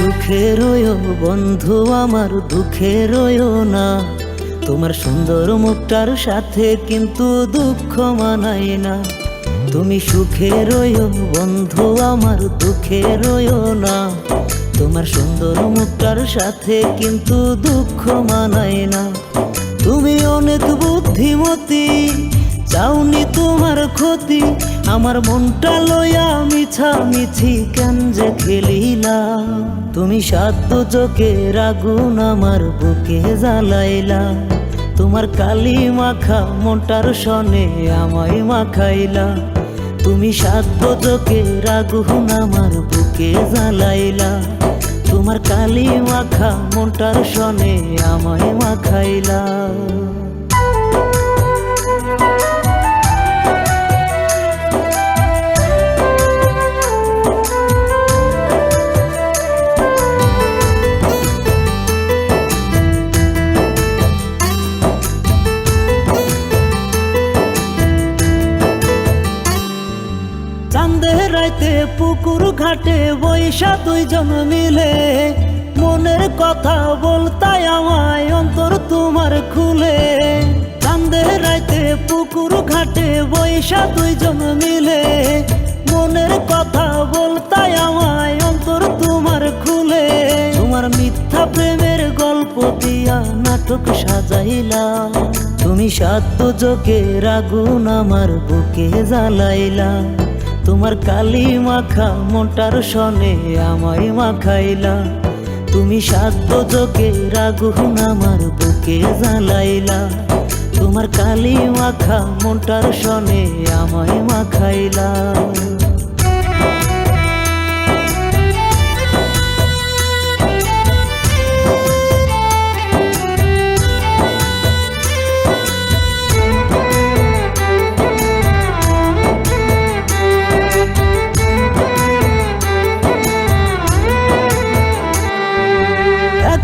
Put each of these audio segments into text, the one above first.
সুখে রয়ো বন্ধু, আমার দুঃখে রয়ো না। তোমার সুন্দর মুখটার সাথে কিন্তু দুঃখ মানায় না। তুমি সুখে রয়ো বন্ধু, আমার দুঃখে রয়ো না। তোমার সুন্দর মুখটার সাথে কিন্তু দুঃখ মানায় না। তুমি অনেক বুদ্ধিমতী, চাওনি তোমার ক্ষতি। আমার মনটা লইয়া মিছা মিছি কেন যে খেলিলা তুমি সাধ্য চোখে রাগুন আমার বুকে জ্বালাইলা। তোমার কালি মাখা মনটার সনে আমায় মাখাইলা। তুমি সাধ্য চোখে রাগুন আমার বুকে জ্বালাইলা। তোমার কালি মাখা মনটার সনে আমায় মাখাইলা। ঘাটে বৈশা দুইজন মিলে। মনের কথা বলতাই আমায় অন্তর তোমার খুলে। চাঁদের রাইতে পুকুর ঘাটে বৈশা দুইজন মিলে। মনের কথা বলতাই আমায় অন্তর তোমার খুলে। তোমার মিথ্যা প্রেমের গল্প দিয়া নাটক সাজাইলা তুমি সাধ্য চোখে রাগুন আমার বুকে জ্বালাইলা। তোমার কালি মাখা মোটার সনে আমায় মাখাইলা। তুমি সাধ্য চোখে রাগুন আমার বুকে জ্বালাইলা। তোমার কালি মাখা মোটার সনে আমায় মাখাইলা।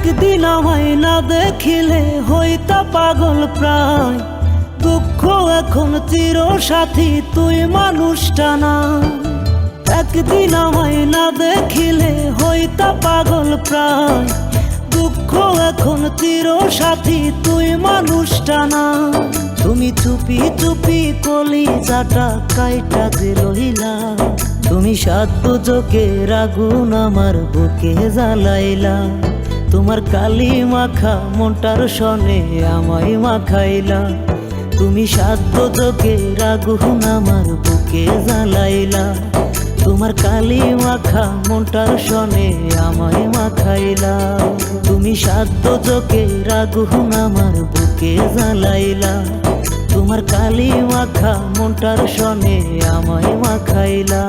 একদিন আমায় না দেখিলে হইতা পাগল প্রায়। দুঃখ এখন চির সাথী তুই মানুষটা না। একদিন আমায় না দেখিলে হইতা পাগল প্রায়। দুঃখ এখন চির সাথী তুই মানুষটা না। তুমি চুপি চুপি কলি যাটা কাইটা রহিলা তুমি সাধ্য চোখে রাগুন আমার বুকে জ্বালাইলা। তোমার কালি মাখা মনটার সনে আমায় মাখাইলা। তুমি সাধ্য চোখে রাগুন আমার বুকে জ্বালাইলা। তোমার কালি মাখা মনটার সনে আমায় মাখাইলা। তুমি সাধ্য চোখে রাগুন আমার বুকে জ্বালাইলা। তোমার কালি মাখা মনটার সনে আমায় মাখাইলা।